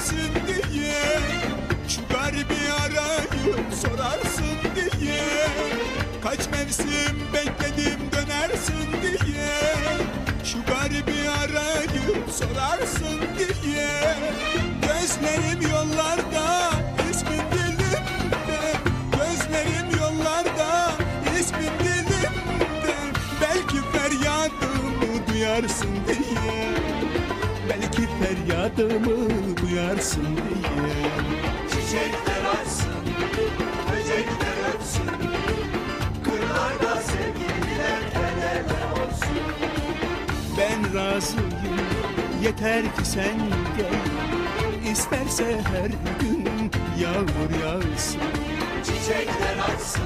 dönersin diye. Şu garibi arayıp sorarsın diye. Kaç mevsim bekledim dönersin diye. Şu garibi arayıp sorarsın diye. Gözlerim yollarda ismin dilimde Gözlerim yollarda ismin dilimde Belki feryadımı duyarsın diye feryadımı duyarsın diye. Çiçekler açsın, böcekler ötsün Kırlarda sevgililer el ele olsun. Ben razıyım yeter ki sen gel. İsterse her gün yağmur yağsın. Çiçekler açsın,